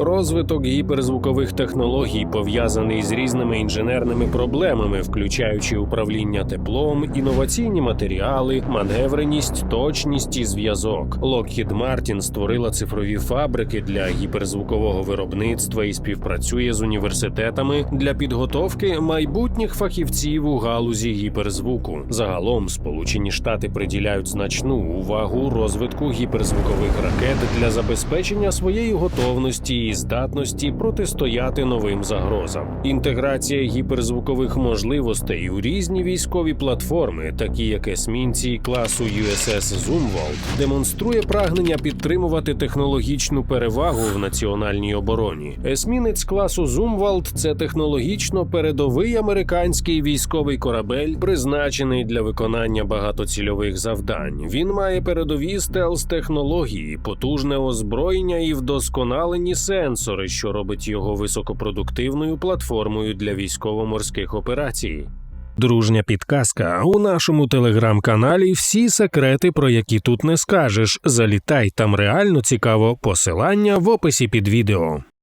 Розвиток гіперзвукових технологій пов'язаний з різними інженерними проблемами, включаючи управління теплом, інноваційні матеріали, маневреність, точність і зв'язок. Lockheed Martin створила цифрові фабрики для гіперзвукового виробництва і співпрацює з університетами для підготовки майбутніх фахівців у галузі гіперзвуку. Загалом Сполучені Штати приділяють значну увагу розвитку гіперзвукових ракет для забезпечення своєї готовності і здатності протистояти новим загрозам. Інтеграція гіперзвукових можливостей у різні військові платформи, такі як есмінці класу USS Zumwalt, демонструє прагнення підтримувати технологічну перевагу в національній обороні. Есмінець класу Zumwalt – це технологічно передовий американський військовий корабель, призначений для виконання багатоцільових завдань. Він має передові стелс технології, потужне озброєння і вдосконалені сенсори, що робить його високопродуктивною платформою для військово-морських операцій. Дружня підказка у нашому телеграм-каналі. Всі секрети, про які тут не скажеш. Залітай там реально цікаво. Посилання в описі під відео.